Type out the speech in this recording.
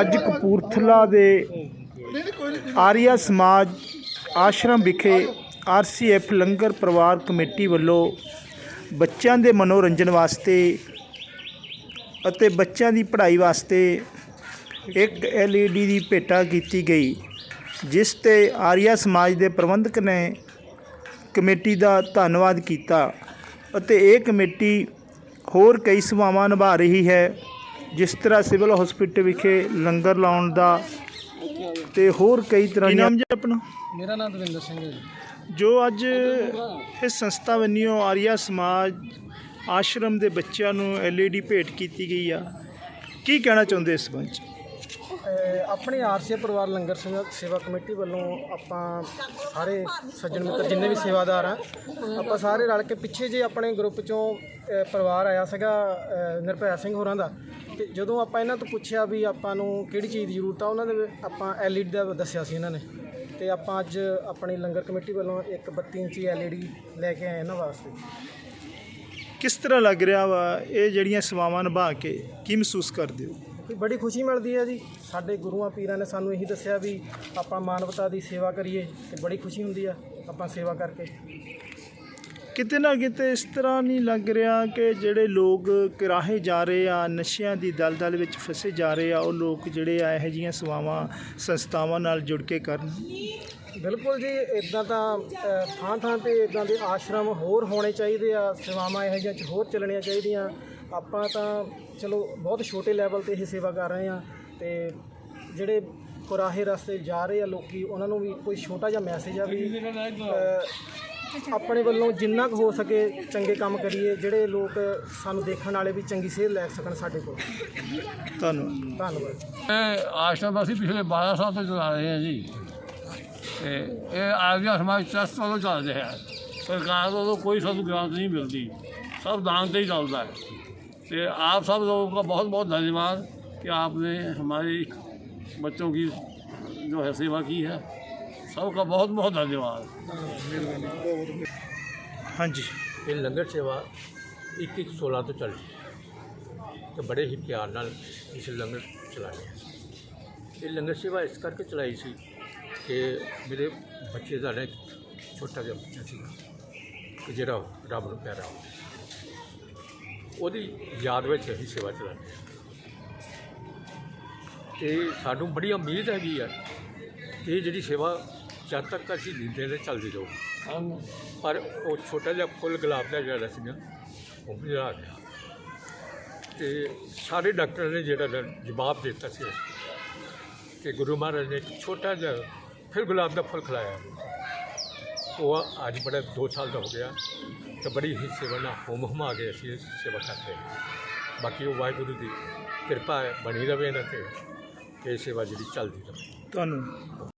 ਅੱਜ ਕਪੂਰਥਲਾ ਦੇ ਆਰੀਆ ਸਮਾਜ ਆਸ਼ਰਮ ਵਿਖੇ ਆਰਸੀਐਫ ਲੰਗਰ ਪਰਿਵਾਰ ਕਮੇਟੀ ਵੱਲੋਂ ਬੱਚਿਆਂ ਦੇ ਮਨੋਰੰਜਨ ਵਾਸਤੇ ਅਤੇ ਬੱਚਿਆਂ ਦੀ ਪੜ੍ਹਾਈ ਵਾਸਤੇ ਇੱਕ ਐਲਈਡੀ ਦੀ ਭੇਟਾ ਕੀਤੀ ਗਈ, ਜਿਸ ਤੇ ਆਰੀਆ ਸਮਾਜ ਦੇ ਪ੍ਰਬੰਧਕ ਨੇ ਕਮੇਟੀ ਦਾ ਧੰਨਵਾਦ ਕੀਤਾ ਅਤੇ ਇਹ ਕਮੇਟੀ ਹੋਰ ਕਈ ਸੇਵਾਵਾਂ ਨਿਭਾ ਰਹੀ ਹੈ। ਜਿਸ ਤਰ੍ਹਾਂ ਸਿਵਲ ਹਸਪੀਟਲ ਵਿਖੇ ਲੰਗਰ ਲਾਉਣ ਦਾ ਤੇ ਹੋਰ ਕਈ ਤਰ੍ਹਾਂ ਦੀਆਂ ਨਾਮ ਜੀ ਆਪਣਾ? ਮੇਰਾ ਨਾਮ ਦਵਿੰਦਰ ਸਿੰਘ ਹੈ ਜੀ। ਜੋ ਅੱਜ ਇਸ ਸੰਸਥਾ ਵੱਲੋਂ ਆਰੀਆ ਸਮਾਜ ਆਸ਼ਰਮ ਦੇ ਬੱਚਿਆਂ ਨੂੰ ਐਲਈਡੀ ਭੇਟ ਕੀਤੀ ਗਈ ਆ ਕੀ ਕਹਿਣਾ ਚਾਹੁੰਦੇ ਇਸ ਸੰਬੰਧ ਆਪਣੇ ਆਰਸੀਏ ਪਰਿਵਾਰ ਲੰਗਰ ਸੇਵਾ ਸੇਵਾ ਕਮੇਟੀ ਵੱਲੋਂ ਆਪਾਂ ਸਾਰੇ ਸੱਜਣ ਮਿੱਤਰ ਜਿੰਨੇ ਵੀ ਸੇਵਾਦਾਰ ਆ ਆਪਾਂ ਸਾਰੇ ਰਲ ਕੇ ਪਿੱਛੇ ਜੇ ਆਪਣੇ ਗਰੁੱਪ ਚੋਂ ਪਰਿਵਾਰ ਆਇਆ ਸੀਗਾ ਨਿਰਭੈ ਸਿੰਘ ਹੋਰਾਂ ਦਾ ਤੇ ਜਦੋਂ ਆਪਾਂ ਇਹਨਾਂ ਤੋਂ ਪੁੱਛਿਆ ਵੀ ਆਪਾਂ ਨੂੰ ਕਿਹੜੀ ਚੀਜ਼ ਦੀ ਜ਼ਰੂਰਤ ਆ ਉਹਨਾਂ ਦੇ ਆਪਾਂ ਐਲਈਡੀ ਦਾ ਦੱਸਿਆ ਸੀ ਇਹਨਾਂ ਨੇ। ਤੇ ਆਪਾਂ ਅੱਜ ਆਪਣੀ ਲੰਗਰ ਕਮੇਟੀ ਵੱਲੋਂ ਇੱਕ 32 ਇੰਚੀ ਐਲਈਡੀ ਲੈ ਕੇ ਆਏ ਇਹਨਾਂ ਵਾਸਤੇ। ਕਿਸ ਤਰ੍ਹਾਂ ਲੱਗ ਰਿਹਾ ਵਾ? ਇਹ ਜਿਹੜੀਆਂ ਸੇਵਾਵਾਂ ਨਿਭਾ ਕੇ ਕੀ ਮਹਿਸੂਸ ਕਰਦੇ ਹੋ? ਵੀ ਬੜੀ ਖੁਸ਼ੀ ਮਿਲਦੀ ਹੈ ਜੀ। ਸਾਡੇ ਗੁਰੂਆਂ ਪੀਰਾਂ ਨੇ ਸਾਨੂੰ ਇਹੀ ਦੱਸਿਆ ਵੀ ਆਪਾਂ ਮਾਨਵਤਾ ਦੀ ਸੇਵਾ ਕਰੀਏ ਤੇ ਬੜੀ ਖੁਸ਼ੀ ਹੁੰਦੀ ਆ ਆਪਾਂ ਸੇਵਾ ਕਰਕੇ। ਕਿਤੇ ਨਾ ਕਿਤੇ ਇਸ ਤਰ੍ਹਾਂ ਨਹੀਂ ਲੱਗ ਰਿਹਾ ਕਿ ਜਿਹੜੇ ਲੋਕ ਕਿਰਾਹੇ ਜਾ ਰਹੇ ਆ, ਨਸ਼ਿਆਂ ਦੀ ਦਲਦਲ ਵਿੱਚ ਫਸੇ ਜਾ ਰਹੇ ਆ, ਉਹ ਲੋਕ ਜਿਹੜੇ ਆ, ਇਹੋ ਜਿਹੀਆਂ ਸੇਵਾਵਾਂ ਸੰਸਥਾਵਾਂ ਨਾਲ ਜੁੜ ਕੇ ਕਰਨ। ਬਿਲਕੁਲ ਜੀ ਇਦਾਂ ਤਾਂ ਥਾਂ ਥਾਂ ਤੇ ਇਦਾਂ ਦੇ ਆਸ਼ਰਮ ਹੋਰ ਹੋਣੇ ਚਾਹੀਦੇ ਆ, ਸੇਵਾਵਾਂ ਇਹੋ ਜਿਹੀਆਂ ਚ ਹੋਰ ਚੱਲਣੀਆਂ ਚਾਹੀਦੀਆਂ। ਆਪਾਂ ਤਾਂ, ਚਲੋ, ਬਹੁਤ ਛੋਟੇ ਲੈਵਲ ਤੇ ਇਹ ਸੇਵਾ ਕਰ ਰਹੇ ਆ ਤੇ ਜਿਹੜੇ ਕੁਰਾਹੇ ਰਸਤੇ ਜਾ ਰਹੇ ਆ ਲੋਕੀ, ਉਹਨਾਂ ਨੂੰ ਵੀ ਕੋਈ ਛੋਟਾ ਜਿਹਾ ਮੈਸੇਜ ਆ ਵੀ ਆਪਣੇ ਵੱਲੋਂ ਜਿੰਨਾ ਕੁ ਹੋ ਸਕੇ ਚੰਗੇ ਕੰਮ ਕਰੀਏ ਜਿਹੜੇ ਲੋਕ ਸਾਨੂੰ ਦੇਖਣ ਵਾਲੇ ਵੀ ਚੰਗੀ ਸੇਧ ਲੈ ਸਕਣ ਸਾਡੇ ਕੋਲ ਧੰਨਵਾਦ ਧੰਨਵਾਦ ਇਹ ਆਸ਼ਰਮ ਅਸੀਂ ਪਿਛਲੇ 12 ਸਾਲ ਤੋਂ ਚਲਾ ਰਹੇ ਹਾਂ ਜੀ ਤੇ ਇਹ ਆਗਿਆ ਸਮਾਜ ਟਰਸਟ ਵੱਲੋਂ ਚੱਲ ਰਿਹਾ ਹੈ ਸਰਕਾਰ ਵੱਲੋਂ ਕੋਈ ਸਾਨੂੰ ਗ੍ਰਾਂਟ ਨਹੀਂ ਮਿਲਦੀ सब दान से ही चलता है तो आप सब लोगों का बहुत बहुत धन्यवाद कि आपने हमारे बच्चों की जो है सेवा की है सबका बहुत बहुत धन्यवाद ਹਾਂਜੀ ਇਹ ਲੰਗਰ ਸੇਵਾ 2116 ਤੋਂ ਚੱਲ ਰਹੀ ਹੈ ਤੇ ਬੜੇ ਹੀ ਪਿਆਰ ਨਾਲ ਇਸ ਲੰਗਰ ਚਲਾਇਆ ਇਹ ਲੰਗਰ ਸੇਵਾ ਇਸ ਕਰਕੇ ਚਲਾਈ ਸੀ ਕਿ ਮੇਰੇ ਬੱਚੇ ਦਾ ਨਾ ਇੱਕ ਛੋਟਾ ਜਿਹਾ ਬੱਚਾ ਸੀਗਾ ਕਿ ਜਿਹੜਾ ਰੱਬ ਨੂੰ ਪਿਆਰਾ ਹੋ ਉਹਦੀ ਯਾਦ ਵਿੱਚ ਅਸੀਂ ਸੇਵਾ ਚਲਾਉਂਦੇ ਹਾਂ ਤੇ ਸਾਨੂੰ ਬੜੀ ਉਮੀਦ ਹੈਗੀ ਆ ਕਿ ਇਹ ਜਿਹੜੀ ਸੇਵਾ ਜਦ ਤੱਕ ਅਸੀਂ ਦਿੰਦੇ ਨੇ ਚੱਲਦੀ ਰਹੂ। ਪਰ ਉਹ ਛੋਟਾ ਜਿਹਾ ਫੁੱਲ ਗੁਲਾਬ ਦਾ ਜਿਹੜਾ ਸੀ ਨਾ ਉਹ ਮੁਰਝਾ ਗਿਆ। ਤੇ ਸਾਰੇ ਡਾਕਟਰ ਨੇ ਜਿਹੜਾ ਜਵਾਬ ਦਿੱਤਾ ਸੀ। ਕਿ ਗੁਰੂ ਮਹਾਰਾਜ ਨੇ ਇੱਕ ਛੋਟਾ ਜਿਹਾ ਫਿਰ ਗੁਲਾਬ ਦਾ ਫੁੱਲ ਖਿਲਾਇਆ। ਉਹ ਅੱਜ ਬੜਾ 2 ਸਾਲ ਦਾ ਹੋ ਗਿਆ। ਤੇ ਬੜੀ ਹੀ ਸੇਵਾ ਨਾਲ ਹੋਮ ਹਮਾ ਕੇ ਅਸੀਂ ਇਹ ਸੇਵਾ ਕਰਦੇ। ਹਾਂ ਬਾਕੀ ਉਹ ਵਾਹਿਗੁਰੂ ਦੀ ਕਿਰਪਾ ਬਣੀ ਰਵੇ ਇਹਨਾਂ ਤੇ ਇਹ ਸੇਵਾ ਜਿਹੜੀ ਚੱਲਦੀ ਰਹੇ। ਤੁਹਾਨੂੰ